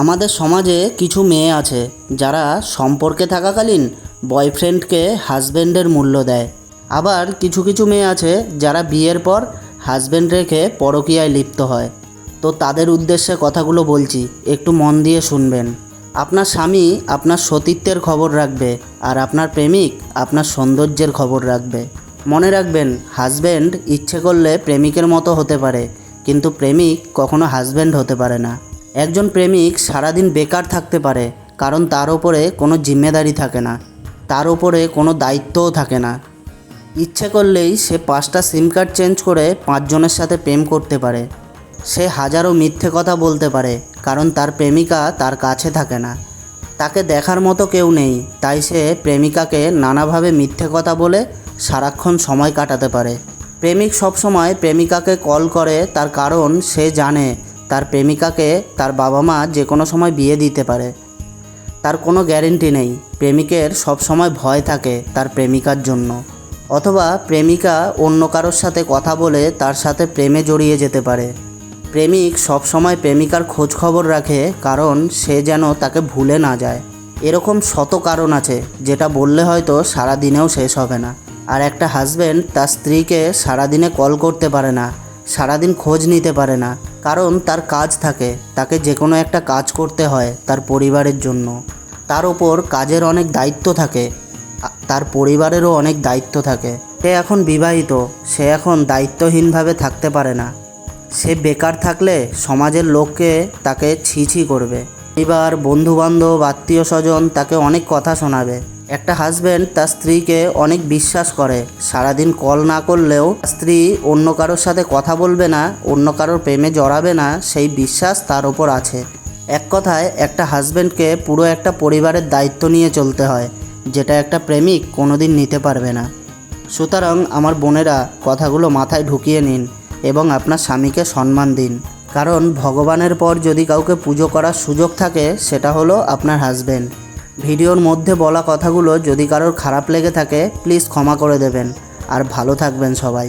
আমাদের সমাজে কিছু মেয়ে আছে যারা সম্পর্কে থাকাকালীন বয়ফ্রেন্ডকে হাজব্যান্ডের মূল্য দেয়। আবার কিছু কিছু মেয়ে আছে যারা বিয়ের পর হাজব্যান্ড রেখে পরকীয়ায় লিপ্ত হয়। তো তাদের উদ্দেশ্যে কথাগুলো বলছি, একটু মন দিয়ে শুনবেন। আপনার স্বামী আপনার সতীত্বের খবর রাখবে আর আপনার প্রেমিক আপনার সৌন্দর্যের খবর রাখবে। মনে রাখবেন হাজব্যান্ড ইচ্ছে করলে প্রেমিকের মতো হতে পারে, কিন্তু প্রেমিক কখনো হাজব্যান্ড হতে পারে না। একজন প্রেমিক সারাদিন বেকার থাকতে পারে, কারণ তার ওপরে কোনো জিম্মেদারি থাকে না। তার ওপরে কোনো দায়িত্বও থাকে না। ইচ্ছে করলেই সে পাঁচটা সিম কার্ড চেঞ্জ করে পাঁচজনের সাথে প্রেম করতে পারে। সে হাজারো মিথ্যে কথা বলতে পারে, কারণ তার প্রেমিকা তার কাছে থাকে না। তাকে দেখার মতো কেউ নেই, তাই সে প্রেমিকাকে নানাভাবে মিথ্যে কথা বলে সারাক্ষণ সময় কাটাতে পারে। প্রেমিক সবসময় প্রেমিকাকে কল করে তার কারণ সে জানে তার প্রেমিকাকে তার বাবা মা যে কোনো সময় বিয়ে দিতে পারে। তার কোনো গ্যারেন্টি নেই। প্রেমিকের সবসময় ভয় থাকে তার প্রেমিকার জন্য। অথবা প্রেমিকা অন্য কারোর সাথে কথা বলে তার সাথে প্রেমে জড়িয়ে যেতে পারে। প্রেমিক সবসময় প্রেমিকার খোঁজ খবর রাখে কারণ সে যেন তাকে ভুলে না যায়। এরকম শত কারণ আছে যেটা বললে হয়তো সারা দিনেও শেষ হবে না। আর একটা হাজব্যান্ড তার স্ত্রীকে সারাদিনে কল করতে পারে না, সারাদিন খোঁজ নিতে পারে না। কারণ তার কাজ থাকে, তাকে যে কোনো একটা কাজ করতে হয় তার পরিবারের জন্য। তার ওপর কাজের অনেক দায়িত্ব থাকে তার পরিবারেরও অনেক দায়িত্ব থাকে। সে এখন বিবাহিত, সে এখন দায়িত্বহীনভাবে থাকতে পারে না। সে বেকার থাকলে সমাজের লোককে তাকে ছি ছি করবে। এবার বন্ধুবান্ধব আত্মীয় স্বজন তাকে অনেক কথা শোনাবে। একটা হাজব্যান্ড তার স্ত্রীকে অনেক বিশ্বাস করে। সারাদিন কল না করলেও স্ত্রী অন্য কারোর সাথে কথা বলবে না, অন্য কারোর প্রেমে জড়াবে না, সেই বিশ্বাস তার ওপর আছে। এক কথায়, একটা হাজব্যান্ডকে পুরো একটা পরিবারের দায়িত্ব নিয়ে চলতে হয়, যেটা একটা প্রেমিক কোনোদিন নিতে পারবে না। সুতরাং আমার বোনেরা, কথাগুলো মাথায় ঢুকিয়ে নিন এবং আপনার স্বামীকে সম্মান দিন। কারণ ভগবানের পর যদি কাউকে পুজো করার সুযোগ থাকে, সেটা হলো আপনার হাজবেন্ড ভিডিওর মধ্যে বলা কথাগুলো যদি কারোর খারাপ লেগে থাকে প্লিজ ক্ষমা করে দেবেন। আর ভালো থাকবেন সবাই।